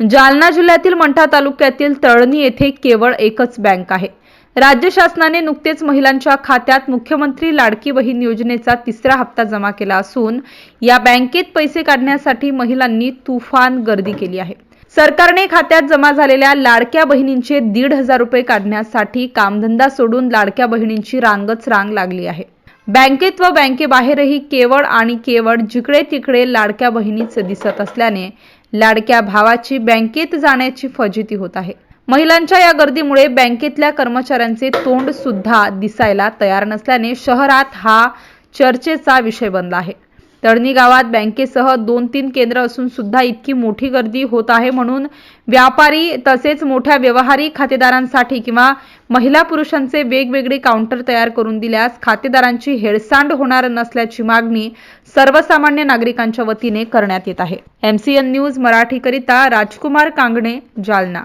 जालना जिल्ह्यातील मंठा तालुक्यातील तळणी येथे केवळ एकच बँक आहे. राज्य शासनाने नुकतेच महिलांच्या खात्यात मुख्यमंत्री लाडकी बहीण योजनेचा तिसरा हप्ता जमा केला असून या बँकेत पैसे काढण्यासाठी महिलांनी तुफान गर्दी केली आहे. सरकारने खात्यात जमा झालेल्या लाडक्या बहिणींचे दीड हजार रुपये काढण्यासाठी कामधंदा सोडून लाडक्या बहिणींची रांगच रांग लागली आहे. बँकेत व बँकेबाहेरही केवळ आणि केवळ जिकडे तिकडे लाडक्या बहिणीच दिसत असल्याने लाडक्या भावाची बँकेत जाण्याची फजिती होत आहे. महिलांच्या या गर्दीमुळे बँकेतल्या कर्मचाऱ्यांचे तोंड सुद्धा दिसायला तयार नसल्याने शहरात हा चर्चेचा विषय बनला आहे. तळणी गावात बँकेसह दोन तीन केंद्र असून सुद्धा इतकी मोठी गर्दी होत आहे म्हणून व्यापारी तसेच मोठ्या व्यवहारी खातेदारांसाठी किंवा महिला पुरुषांचे वेगवेगळे काउंटर तयार करून दिल्यास खातेदारांची हेळसांड होणार नसल्याची मागणी सर्वसामान्य नागरिकांच्या वतीने करण्यात येत आहे. एमसीएन न्यूज मराठीकरिता राजकुमार कांगणे जालना.